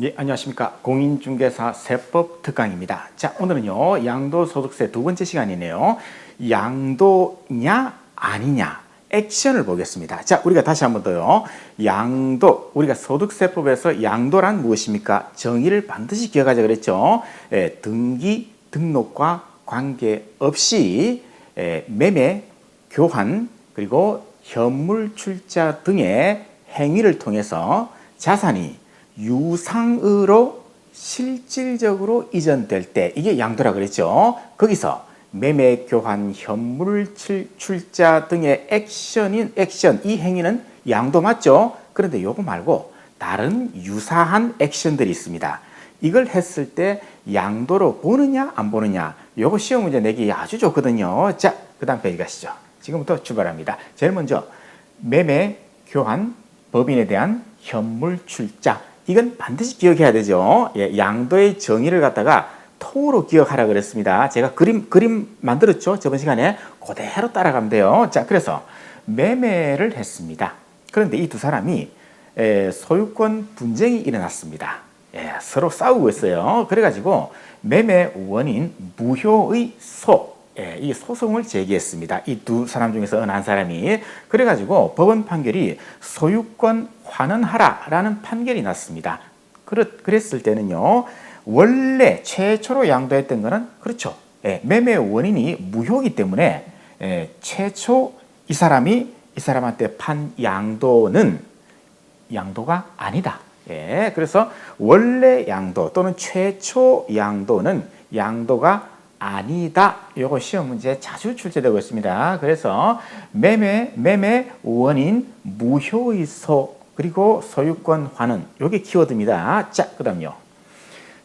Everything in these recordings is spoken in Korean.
예, 안녕하십니까. 공인중개사 세법 특강입니다. 자, 오늘은요, 양도소득세 두 번째 시간이네요. 양도냐, 아니냐. 액션을 보겠습니다. 자, 우리가 다시 한 번 더요. 양도, 우리가 소득세법에서 양도란 무엇입니까? 정의를 반드시 기억하자 그랬죠. 예, 등기, 등록과 관계없이 예, 매매, 교환, 그리고 현물 출자 등의 행위를 통해서 자산이 유상으로 실질적으로 이전될 때 이게 양도라 그랬죠. 거기서 매매, 교환, 현물 출- 출자 등의 액션인 액션 이 행위는 양도 맞죠? 그런데 요거 말고 다른 유사한 액션들이 있습니다. 이걸 했을 때 양도로 보느냐 안 보느냐 요거 시험 문제 내기 아주 좋거든요. 자, 그다음 페이지 가시죠. 지금부터 출발합니다. 제일 먼저 매매, 교환, 법인에 대한 현물 출자 이건 반드시 기억해야 되죠. 예, 양도의 정의를 갖다가 통으로 기억하라 그랬습니다. 제가 그림 그림 만들었죠. 저번 시간에 그대로 따라가면 돼요. 자, 그래서 매매를 했습니다. 그런데 이 두 사람이 에, 소유권 분쟁이 일어났습니다. 예, 서로 싸우고 있어요. 그래가지고 매매 원인 무효의 소, 예, 이 소송을 제기했습니다. 이 두 사람 중에서 어느 한 사람이 그래가지고 법원 판결이 소유권 환원하라라는 판결이 났습니다. 그렇, 그랬을 때는요, 원래 최초로 양도했던 거는 그렇죠. 예, 매매 원인이 무효이기 때문에 예, 최초 이 사람이 이 사람한테 판 양도는 양도가 아니다. 예, 그래서 원래 양도 또는 최초 양도는 양도가 아니다. 요거 시험 문제에 자주 출제되고 있습니다. 그래서 매매 매매 원인 무효의소 그리고 소유권 환원 요게 키워드입니다. 자, 그다음요.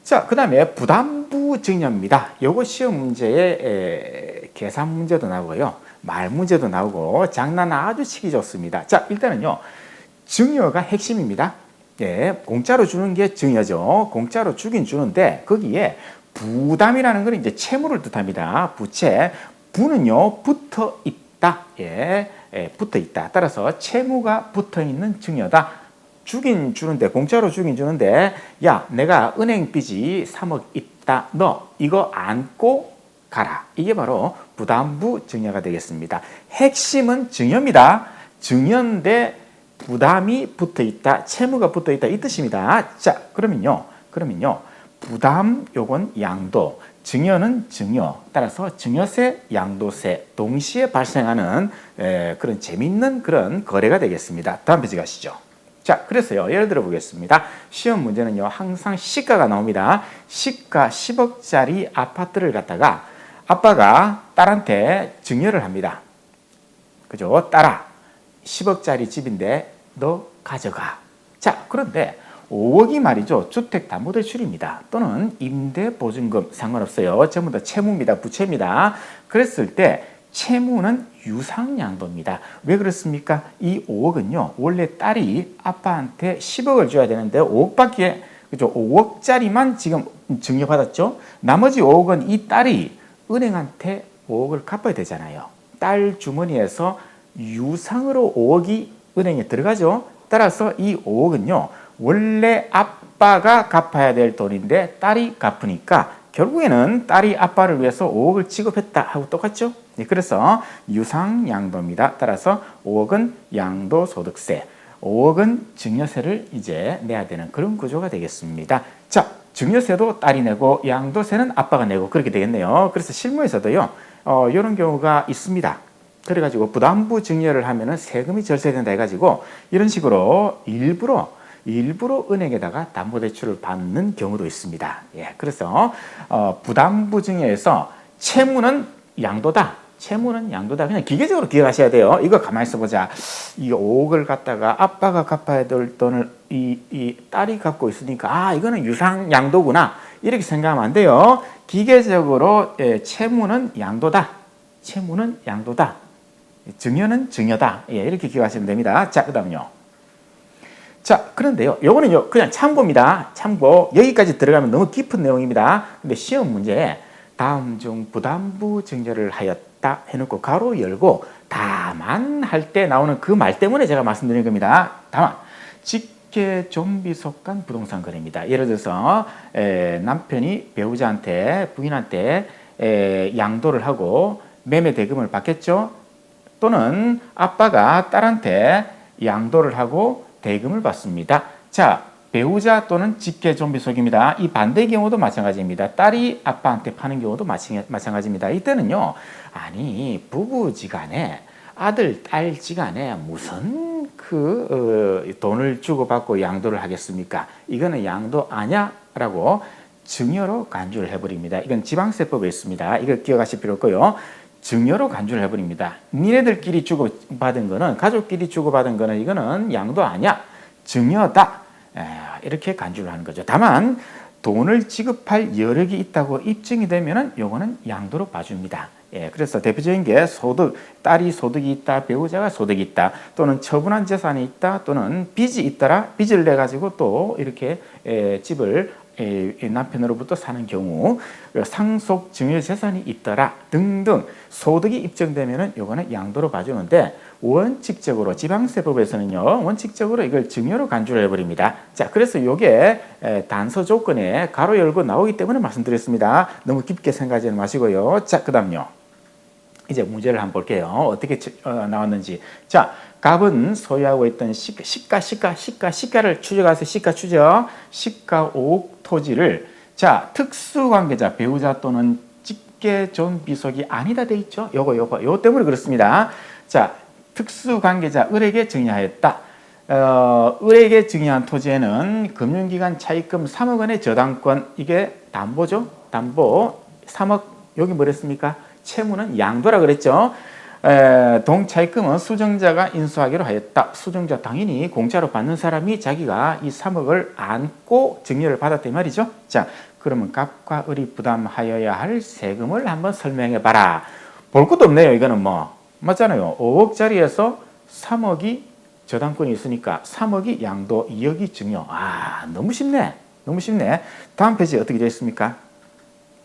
자, 그 다음에 부담부 증여입니다. 요거 시험 문제에 에, 계산 문제도 나오고요. 말 문제도 나오고 장난 아주 치기 좋습니다. 자, 일단은요. 증여가 핵심입니다. 예, 공짜로 주는 게 증여죠. 공짜로 주긴 주는데 거기에 부담이라는 건 이제 채무를 뜻합니다. 부채. 부는요, 붙어 있다. 예, 예, 붙어 있다. 따라서 채무가 붙어 있는 증여다. 주긴 주는데, 공짜로 주긴 주는데, 야, 내가 은행 빚이 3억 있다. 너 이거 안고 가라. 이게 바로 부담부 증여가 되겠습니다. 핵심은 증여입니다. 증여인데 부담이 붙어 있다, 채무가 붙어 있다 이 뜻입니다. 자, 그러면요, 그러면요, 부담 요건 양도, 증여는 증여. 따라서 증여세, 양도세 동시에 발생하는 에, 그런 재밌는 그런 거래가 되겠습니다. 다음 페이지 가시죠. 자, 그래서요, 예를 들어 보겠습니다. 시험 문제는요, 항상 시가가 나옵니다. 시가 10억짜리 아파트를 갖다가 아빠가 딸한테 증여를 합니다. 그죠? 딸아, 10억짜리 집인데 너 가져가. 자, 그런데 5억이 말이죠. 주택담보대출입니다. 또는 임대보증금 상관없어요. 전부 다 채무입니다. 부채입니다. 그랬을 때 채무는 유상양도입니다. 왜 그렇습니까? 이 5억은요. 원래 딸이 아빠한테 10억을 줘야 되는데 5억밖에 그죠? 5억짜리만 지금 증여받았죠. 나머지 5억은 이 딸이 은행한테 5억을 갚아야 되잖아요. 딸 주머니에서 유상으로 5억이 은행에 들어가죠. 따라서 이 5억은요, 원래 아빠가 갚아야 될 돈인데 딸이 갚으니까 결국에는 딸이 아빠를 위해서 5억을 지급했다 하고 똑같죠. 네, 그래서 유상 양도입니다. 따라서 5억은 양도소득세, 5억은 증여세를 이제 내야 되는 그런 구조가 되겠습니다. 자, 증여세도 딸이 내고 양도세는 아빠가 내고 그렇게 되겠네요. 그래서 실무에서도요, 어, 이런 경우가 있습니다. 그래가지고 부담부 증여를 하면은 세금이 절세된다 해가지고 이런 식으로 일부러 일부러 은행에다가 담보대출을 받는 경우도 있습니다. 예, 그래서 어, 부담부 증여에서 채무는 양도다. 채무는 양도다. 그냥 기계적으로 기억하셔야 돼요. 이거 가만히 있어보자. 이 5억을 갖다가 아빠가 갚아야 될 돈을 이, 이 딸이 갖고 있으니까 아 이거는 유상 양도구나 이렇게 생각하면 안 돼요. 기계적으로 예, 채무는 양도다. 채무는 양도다. 증여는 증여다. 예, 이렇게 기억하시면 됩니다. 자, 그 다음요. 자, 그런데요. 요거는요, 그냥 참고입니다. 참고. 여기까지 들어가면 너무 깊은 내용입니다. 근데 시험 문제에 다음 중 부담부 증여를 하였다 해놓고 가로 열고 다만 할 때 나오는 그 말 때문에 제가 말씀드린 겁니다. 다만, 직계 좀비 속간 부동산 거래입니다. 예를 들어서 에, 남편이 배우자한테 부인한테 에, 양도를 하고 매매 대금을 받겠죠. 또는 아빠가 딸한테 양도를 하고 대금을 받습니다. 자, 배우자 또는 직계 좀비 속입니다. 이 반대의 경우도 마찬가지입니다. 딸이 아빠한테 파는 경우도 마찬- 마찬가지입니다. 이때는요, 아니 부부지간에 아들 딸지간에 무슨 그 어, 돈을 주고받고 양도를 하겠습니까? 이거는 양도 아냐 라고 증여로 간주를 해버립니다. 이건 지방세법에 있습니다. 이걸 기억하실 필요 없고요. 증여로 간주를 해버립니다. 니네들끼리 주고받은 거는 가족끼리 주고받은 거는 이거는 양도 아니야. 증여다. 에, 이렇게 간주를 하는 거죠. 다만 돈을 지급할 여력이 있다고 입증이 되면은 요거는 양도로 봐줍니다. 예, 그래서 대표적인 게 소득, 딸이 소득이 있다, 배우자가 소득이 있다, 또는 처분한 재산이 있다, 또는 빚이 있더라, 빚을 내 가지고 또 이렇게 에, 집을 남편으로부터 사는 경우 상속 증여 재산이 있더라 등등 소득이 입증되면은 요거는 양도로 봐주는데 원칙적으로 지방세법에서는요 원칙적으로 이걸 증여로 간주를 해버립니다. 자 그래서 요게 에, 단서 조건에 가로 열고 나오기 때문에 말씀드렸습니다. 너무 깊게 생각하지 마시고요. 자 그다음요. 이제 문제를 한번 볼게요. 어떻게 치- 어, 나왔는지. 자, 갑은 소유하고 있던 시- 시가, 시가, 시가, 시가를 추적해서 시가 추적, 시가 5억 토지를 자, 특수 관계자, 배우자 또는 직계 존 비속이 아니다 돼 있죠. 요거, 요거, 요 때문에 그렇습니다. 자, 특수 관계자 을에게 증여하였다. 어, 을에게 증여한 토지에는 금융기관 차입금 3억 원의 저당권 이게 담보죠. 담보 3억 여기 뭐랬습니까? 채무는 양도라 그랬죠. 에, 동차입금은 수정자가 인수하기로 하였다. 수정자 당연히 공짜로 받는 사람이 자기가 이 3억을 안고 증여를 받았단 말이죠. 자, 그러면 갑과 을이 부담하여야 할 세금을 한번 설명해 봐라. 볼 것도 없네요. 이거는 뭐 맞잖아요. 5억짜리에서 3억이 저당권이 있으니까 3억이 양도, 2억이 증여. 아, 너무 쉽네. 너무 쉽네. 다음 페이지 어떻게 되어 있습니까?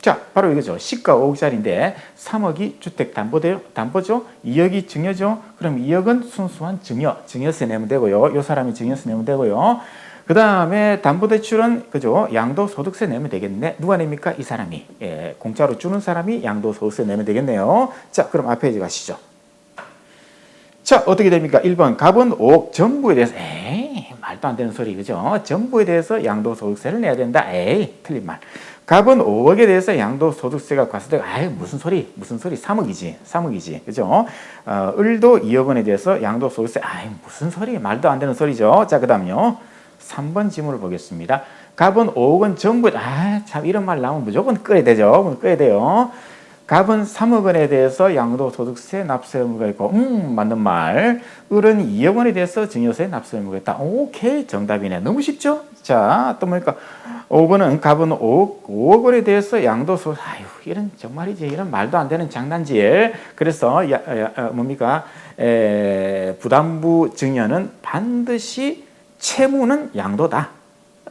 자, 바로 이거죠. 시가 5억짜리인데 3억이 주택 담보대요, 담보죠. 2억이 증여죠. 그럼 2억은 순수한 증여, 증여세 내면 되고요. 요 사람이 증여세 내면 되고요. 그 다음에 담보대출은 그죠. 양도소득세 내면 되겠네. 누가 냅니까? 이 사람이. 예, 공짜로 주는 사람이 양도소득세 내면 되겠네요. 자, 그럼 앞 페이지 가시죠. 자, 어떻게 됩니까? 1번 갑은 5억 전부에 대해서 에이, 말도 안 되는 소리 그죠? 전부에 대해서 양도소득세를 내야 된다. 에이, 틀린 말. 갑은 5억에 대해서 양도소득세가 과세되고 아이 무슨 소리 무슨 소리. 3억이지 3억이지. 그죠? 어, 을도 2억 원에 대해서 양도소득세. 아이 무슨 소리. 말도 안 되는 소리죠. 자 그다음요. 3번 지문을 보겠습니다. 갑은 5억 원 전부 아참 이런 말 나오면 무조건 끄야 되죠. 끄야 돼요. 갑은 3억 원에 대해서 양도소득세 납세 의무가 있고, 음, 맞는 말. 을은 2억 원에 대해서 증여세 납세 의무가 있다. 오케이, 정답이네. 너무 쉽죠? 자, 또 뭐니까, 5번은 갑은 5억, 5억 원에 대해서 양도소, 아유, 이런 정말이지, 이런 말도 안 되는 장난질. 그래서, 야, 야, 야, 뭡니까, 에, 부담부 증여는 반드시 채무는 양도다.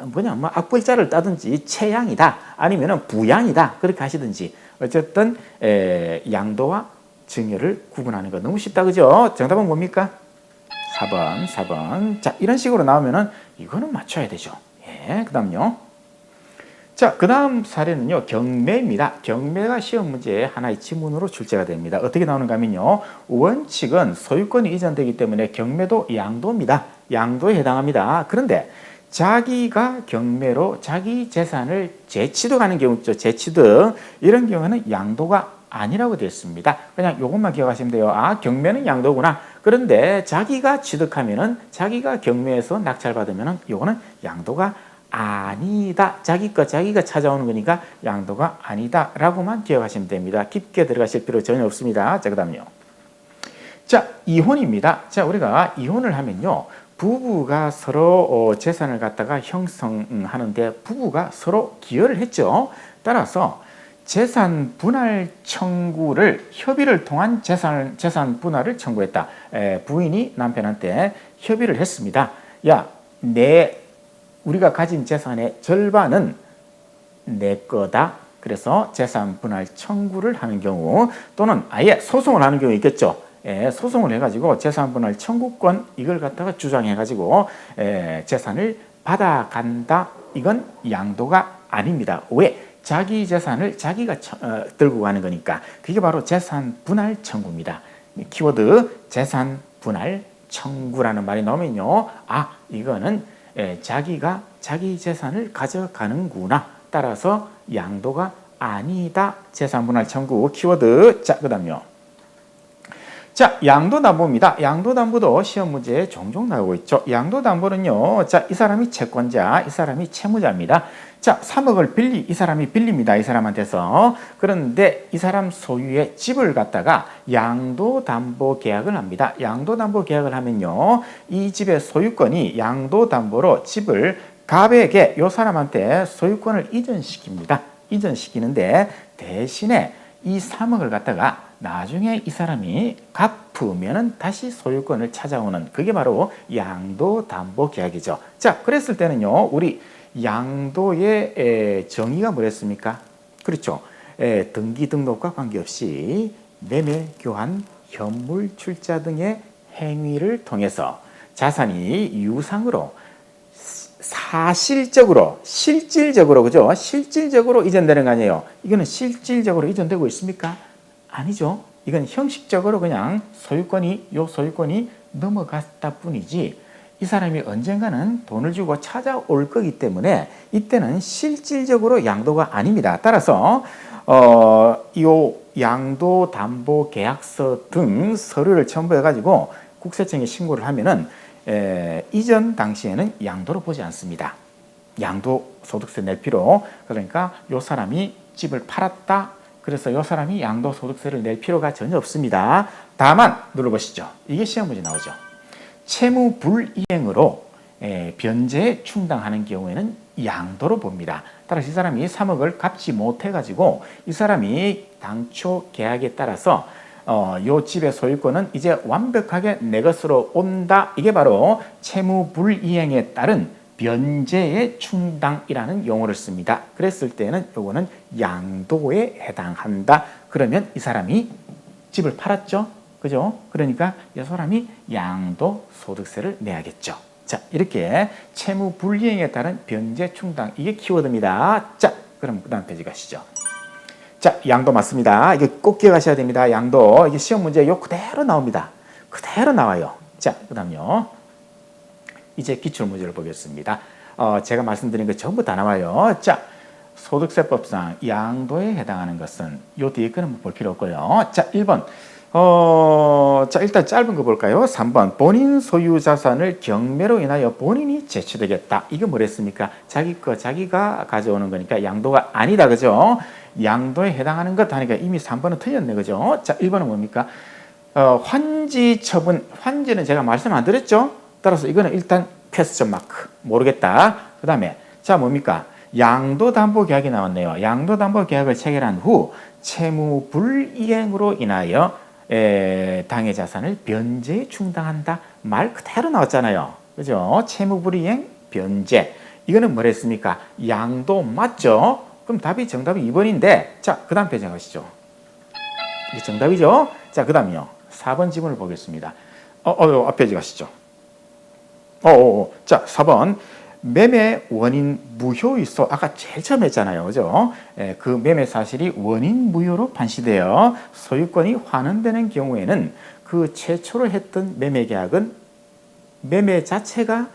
뭐냐, 뭐 악불자를 따든지 채양이다, 아니면은 부양이다, 그렇게 하시든지. 어쨌든 에, 양도와 증여를 구분하는 거 너무 쉽다, 그죠? 정답은 뭡니까? 4번, 4번. 자, 이런 식으로 나오면은 이거는 맞춰야 되죠. 예, 그 다음요. 자, 그 다음 사례는요, 경매입니다. 경매가 시험 문제의 하나의 지문으로 출제가 됩니다. 어떻게 나오는가 하면요, 원칙은 소유권이 이전되기 때문에 경매도 양도입니다. 양도에 해당합니다. 그런데 자기가 경매로 자기 재산을 재취득하는 경우 있죠. 재취득. 이런 경우는 양도가 아니라고 되어 있습니다. 그냥 이것만 기억하시면 돼요. 아, 경매는 양도구나. 그런데 자기가 취득하면은 자기가 경매에서 낙찰받으면은 이거는 양도가 아니다. 자기 것 자기가 찾아오는 거니까 양도가 아니다라고만 기억하시면 됩니다. 깊게 들어가실 필요 전혀 없습니다. 자, 그다음요. 자, 이혼입니다. 자, 우리가 이혼을 하면요. 부부가 서로 어, 재산을 갖다가 형성하는데 부부가 서로 기여를 했죠. 따라서 재산 분할 청구를 협의를 통한 재산 재산 분할을 청구했다. 에, 부인이 남편한테 협의를 했습니다. 야, 내 우리가 가진 재산의 절반은 내 거다. 그래서 재산 분할 청구를 하는 경우 또는 아예 소송을 하는 경우 있겠죠. 에, 소송을 해가지고 재산 분할 청구권 이걸 갖다가 주장해가지고 에, 재산을 받아간다. 이건 양도가 아닙니다. 왜? 자기 재산을 자기가 처- 어, 들고 가는 거니까 그게 바로 재산 분할 청구입니다. 키워드 재산 분할 청구라는 말이 나오면요. 아, 이거는 에, 자기가 자기 재산을 가져가는구나. 따라서 양도가 아니다. 재산 분할 청구 키워드. 자, 그 다음요. 자, 양도담보입니다. 양도담보도 시험 문제에 종종 나오고 있죠. 양도담보는요, 자, 이 사람이 채권자, 이 사람이 채무자입니다. 자, 3억을 빌리, 이 사람이 빌립니다. 이 사람한테서. 그런데 이 사람 소유의 집을 갖다가 양도담보 계약을 합니다. 양도담보 계약을 하면요, 이 집의 소유권이 양도담보로 집을 갑에게 요 사람한테 소유권을 이전시킵니다. 이전시키는데 대신에 이 3억을 갖다가 나중에 이 사람이 갚으면은 다시 소유권을 찾아오는 그게 바로 양도 담보 계약이죠. 자, 그랬을 때는요, 우리 양도의 에, 정의가 뭐랬습니까? 그렇죠. 에, 등기 등록과 관계없이 매매, 교환, 현물 출자 등의 행위를 통해서 자산이 유상으로 사실적으로 실질적으로 그죠? 실질적으로 이전되는 거 아니에요. 이거는 실질적으로 이전되고 있습니까? 아니죠. 이건 형식적으로 그냥 소유권이 요 소유권이 넘어갔다 뿐이지 이 사람이 언젠가는 돈을 주고 찾아올 거기 때문에 이때는 실질적으로 양도가 아닙니다. 따라서 어, 요 양도 담보 계약서 등 서류를 첨부해 가지고 국세청에 신고를 하면은 에, 이전 당시에는 양도로 보지 않습니다. 양도 소득세 낼 필요 그러니까 요 사람이 집을 팔았다 그래서 요 사람이 양도 소득세를 낼 필요가 전혀 없습니다. 다만 눌러보시죠. 이게 시험 문제 나오죠. 채무 불이행으로 에, 변제 충당하는 경우에는 양도로 봅니다. 따라서 이 사람이 3억을 갚지 못해가지고 이 사람이 당초 계약에 따라서 어, 요 집의 소유권은 이제 완벽하게 내 것으로 온다. 이게 바로 채무 불이행에 따른 변제의 충당이라는 용어를 씁니다. 그랬을 때는 요거는 양도에 해당한다. 그러면 이 사람이 집을 팔았죠. 그죠? 그러니까 이 사람이 양도 소득세를 내야겠죠. 자, 이렇게 채무 불이행에 따른 변제 충당 이게 키워드입니다. 자, 그럼 그다음 페이지 가시죠. 자, 양도 맞습니다. 이게 꼭 기억하셔야 됩니다. 양도. 이게 시험 문제 요 그대로 나옵니다. 그대로 나와요. 자, 그다음요. 이제 기출 문제를 보겠습니다. 어, 제가 말씀드린 거 전부 다 나와요. 자, 소득세법상 양도에 해당하는 것은 요 뒤에 거는 볼 필요 없고요. 자, 1번. 어, 자, 일단 짧은 거 볼까요? 3번. 본인 소유 자산을 경매로 인하여 본인이 제취되겠다. 이거 뭐랬습니까? 자기 거, 자기가 가져오는 거니까 양도가 아니다. 그죠? 양도에 해당하는 것 하니까 이미 3번은 틀렸네. 그죠? 자, 1번은 뭡니까? 어, 환지 처분, 환지는 제가 말씀 안 드렸죠? 따라서 이거는 일단 패스점 마크. 모르겠다. 그 다음에, 자, 뭡니까? 양도담보 계약이 나왔네요. 양도담보 계약을 체결한 후 채무 불이행으로 인하여 에, 당해 자산을 변제 충당한다. 말 그대로 나왔잖아요. 그죠? 채무 불이행, 변제. 이거는 뭐랬습니까? 양도 맞죠? 그럼 답이 정답이 2번인데, 자, 그 다음 페이지 가시죠. 이게 정답이죠? 자, 그 다음이요. 4번 지문을 보겠습니다. 어, 어, 앞 페이지 가시죠. 어, 어, 어. 자, 4번. 매매 원인 무효 있어. 아까 제일 처음 했잖아요. 그죠? 예, 그 매매 사실이 원인 무효로 판시되어 소유권이 환원되는 경우에는 그 최초로 했던 매매 계약은 매매 자체가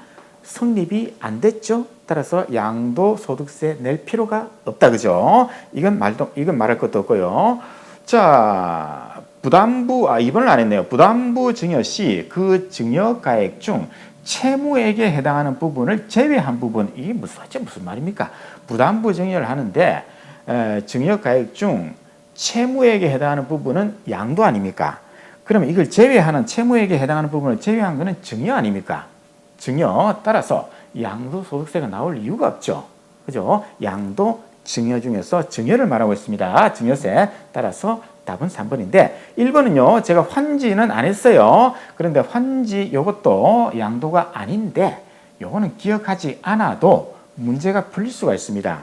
성립이 안 됐죠. 따라서 양도 소득세 낼 필요가 없다. 그죠? 이건 말도, 이건 말할 것도 없고요. 자, 부담부, 아, 2번을 안 했네요. 부담부 증여 시 그 증여 가액 중 채무액에 해당하는 부분을 제외한 부분, 이게 무슨, 무슨 말입니까? 부담부 증여를 하는데, 에, 증여 가액 중 채무액에 해당하는 부분은 양도 아닙니까? 그러면 이걸 제외하는 채무액에 해당하는 부분을 제외한 것은 증여 아닙니까? 증여 따라서 양도 소득세가 나올 이유가 없죠. 그죠? 양도 증여 중에서 증여를 말하고 있습니다. 증여세 따라서 답은 3번인데 1번은요. 제가 환지는 안 했어요. 그런데 환지 요것도 양도가 아닌데 요거는 기억하지 않아도 문제가 풀릴 수가 있습니다.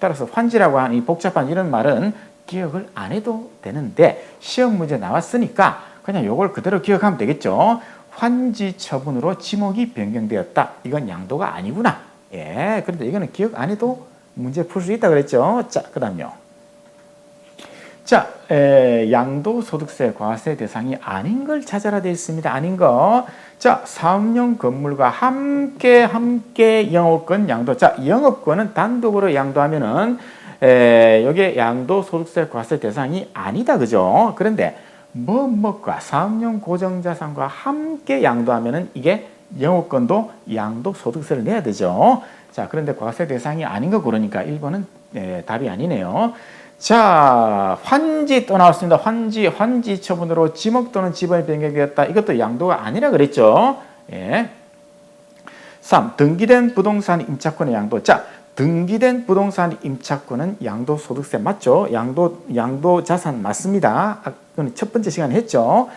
따라서 환지라고 하는 이 복잡한 이런 말은 기억을 안 해도 되는데 시험 문제 나왔으니까 그냥 요걸 그대로 기억하면 되겠죠. 환지 처분으로 지목이 변경되었다. 이건 양도가 아니구나. 예, 그런데 이거는 기억 안 해도 문제 풀 수 있다 그랬죠. 자, 그 다음요. 자, 에, 양도소득세 과세 대상이 아닌 걸 찾아라 되어 있습니다. 아닌 거. 자, 사업용 건물과 함께 함께 영업권 양도. 자, 영업권은 단독으로 양도하면은 에, 여기 양도소득세 과세 대상이 아니다, 그죠? 그런데 뭐 뭐과 사업용 고정자산과 함께 양도하면은 이게 영업권도 양도소득세를 내야 되죠. 자, 그런데 과세 대상이 아닌 거 그러니까 1번은 에, 답이 아니네요. 자, 환지 또 나왔습니다. 환지, 환지 처분으로 지목 또는 지번이 변경되었다. 이것도 양도가 아니라 그랬죠. 예. 3. 등기된 부동산 임차권의 양도. 자, 등기된 부동산 임차권은 양도소득세 맞죠? 양도, 양도 자산 맞습니다. 아, 그건 첫 번째 시간에 했죠.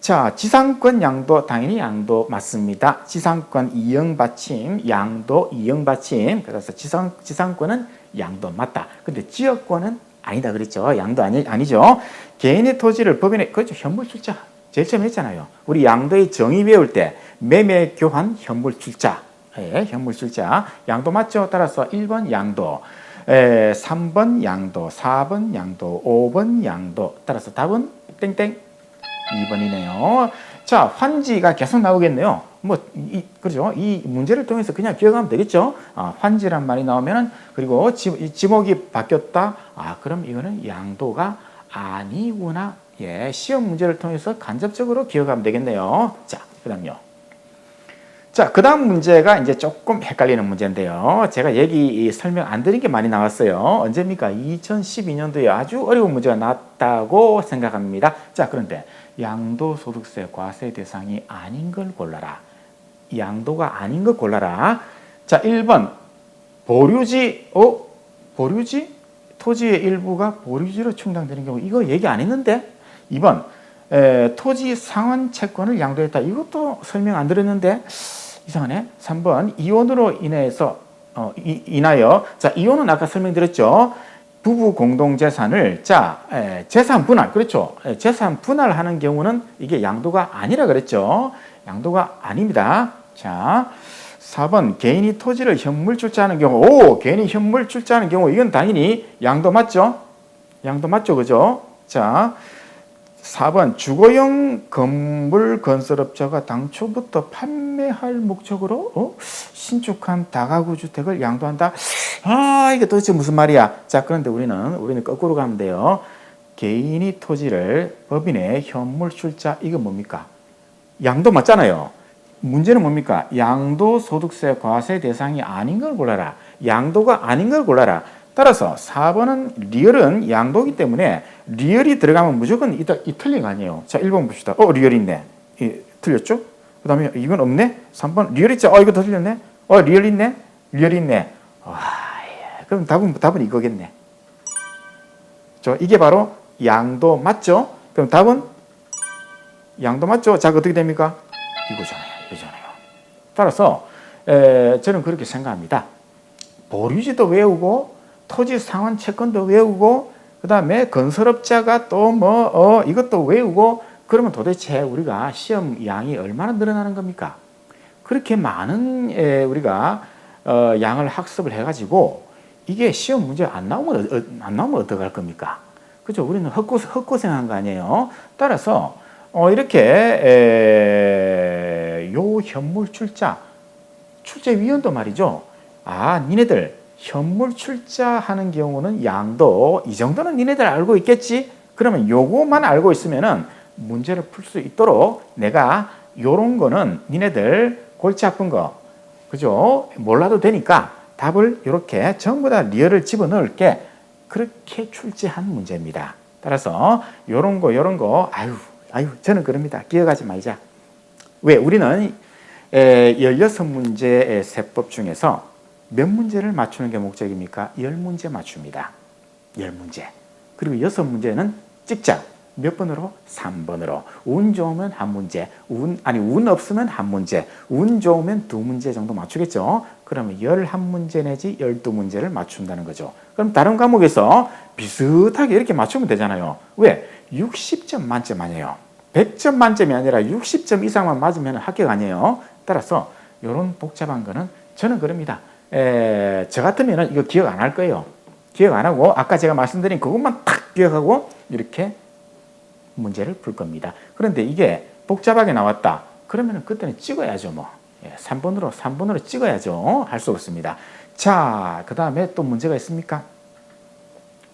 자, 지상권 양도 당연히 양도 맞습니다. 지상권 이용 받침, 양도 이용 받침. 그래서 지상 지상권은 양도 맞다. 근데 지역권은 아니다 그랬죠. 양도 아니 아니죠. 개인의 토지를 법인에 그렇죠. 현물 출자. 제일 처음 했잖아요. 우리 양도의 정의 배울 때 매매 교환 현물 출자. 예, 현물 출자. 양도 맞죠? 따라서 1번 양도. 에, 3번 양도, 4번 양도, 5번 양도. 따라서 답은 땡땡 2번이네요. 자, 환지가 계속 나오겠네요. 뭐, 이, 그죠? 이 문제를 통해서 그냥 기억하면 되겠죠? 아, 환지란 말이 나오면은, 그리고 지, 지목이 바뀌었다. 아, 그럼 이거는 양도가 아니구나. 예, 시험 문제를 통해서 간접적으로 기억하면 되겠네요. 자, 그 다음요. 자, 그 다음 문제가 이제 조금 헷갈리는 문제인데요. 제가 얘기 설명 안 드린 게 많이 나왔어요. 언제입니까? 2012년도에 아주 어려운 문제가 나왔다고 생각합니다. 자, 그런데 양도소득세 과세 대상이 아닌 걸 골라라. 양도가 아닌 걸 골라라. 자, 1번. 보류지, 어? 보류지? 토지의 일부가 보류지로 충당되는 경우. 이거 얘기 안 했는데? 2번. 에, 토지 상환 채권을 양도했다. 이것도 설명 안 드렸는데? 이상하네. 3번. 이혼으로 인해서, 어, 이, 인하여. 자, 이혼은 아까 설명드렸죠. 부부 공동 재산을 자 에, 재산 분할 그렇죠? 에, 재산 분할하는 경우는 이게 양도가 아니라 그랬죠. 양도가 아닙니다. 자 4번 개인이 토지를 현물 출자하는 경우 오 개인이 현물 출자하는 경우 이건 당연히 양도 맞죠? 양도 맞죠 그죠? 자 4번 주거용 건물 건설업자가 당초부터 판매할 목적으로 어? 신축한 다가구 주택을 양도한다. 아 이게 도대체 무슨 말이야? 자 그런데 우리는 우리는 거꾸로 가면 돼요. 개인이 토지를 법인의 현물 출자 이거 뭡니까? 양도 맞잖아요. 문제는 뭡니까? 양도 소득세 과세 대상이 아닌 걸 골라라. 양도가 아닌 걸 골라라. 따라서 4번은 리얼은 양도기 때문에 리얼이 들어가면 무조건 이, 이 틀린 거 아니에요. 자, 1번 봅시다. 어, 리얼 있네. 이, 틀렸죠? 그 다음에 이건 없네? 3번 리얼 있죠? 어, 이거 더 틀렸네? 어, 리얼 있네? 리얼 있네. 와, 예. 그럼 답은, 답은 이거겠네. 저, 이게 바로 양도 맞죠? 그럼 답은 양도 맞죠? 자, 어떻게 됩니까? 이거잖아요. 이거잖아요. 따라서, 에, 저는 그렇게 생각합니다. 보류지도 외우고, 토지 상환 채권도 외우고 그 다음에 건설업자가 또뭐 어, 이것도 외우고 그러면 도대체 우리가 시험 양이 얼마나 늘어나는 겁니까? 그렇게 많은 에, 우리가 어, 양을 학습을 해가지고 이게 시험 문제 안 나오면 어, 안 나오면 어떡할 겁니까? 그죠? 우리는 헛고 헛고생한 거 아니에요. 따라서 어, 이렇게 에, 요 현물 출자 출제위원도 말이죠. 아, 니네들 현물 출자하는 경우는 양도 이 정도는 니네들 알고 있겠지? 그러면 요거만 알고 있으면은 문제를 풀 수 있도록 내가 요런 거는 니네들 골치 아픈 거 그죠? 몰라도 되니까 답을 이렇게 전부 다 리얼을 집어넣을게 그렇게 출제한 문제입니다. 따라서 요런 거 요런 거 아유 아유 저는 그럽니다. 기억하지 말자. 왜 우리는 16문제의 세법 중에서 몇 문제를 맞추는 게 목적입니까? 열 문제 맞춥니다. 열 문제. 그리고 여섯 문제는 찍자. 몇 번으로? 3번으로. 운 좋으면 한 문제. 운, 아니, 운 없으면 한 문제. 운 좋으면 두 문제 정도 맞추겠죠? 그러면 11문제 내지 12문제를 맞춘다는 거죠. 그럼 다른 과목에서 비슷하게 이렇게 맞추면 되잖아요. 왜? 60점 만점 아니에요. 100점 만점이 아니라 60점 이상만 맞으면 합격 아니에요. 따라서 이런 복잡한 거는 저는 그럽니다. 에, 저 같으면 이거 기억 안 할 거예요. 기억 안 하고 아까 제가 말씀드린 그것만 탁 기억하고 이렇게 문제를 풀 겁니다. 그런데 이게 복잡하게 나왔다. 그러면 그때는 찍어야죠, 뭐. 예, 3번으로, 3번으로 찍어야죠. 할 수 없습니다. 자, 그 다음에 또 문제가 있습니까?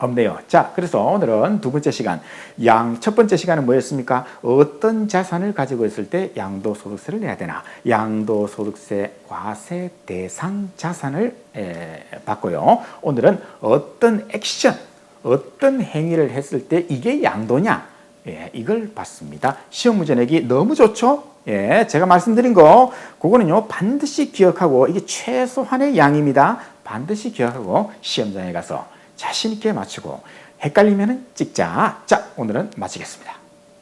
없네요. 자, 그래서 오늘은 두 번째 시간, 양, 첫 번째 시간은 뭐였습니까? 어떤 자산을 가지고 있을 때 양도소득세를 내야 되나? 양도소득세 과세 대상 자산을 에, 받고요. 오늘은 어떤 액션, 어떤 행위를 했을 때 이게 양도냐? 예, 이걸 봤습니다. 시험 문제 내기 너무 좋죠? 예, 제가 말씀드린 거, 그거는요, 반드시 기억하고, 이게 최소한의 양입니다. 반드시 기억하고, 시험장에 가서 자신 있게 맞추고, 헷갈리면 찍자. 자, 오늘은 마치겠습니다.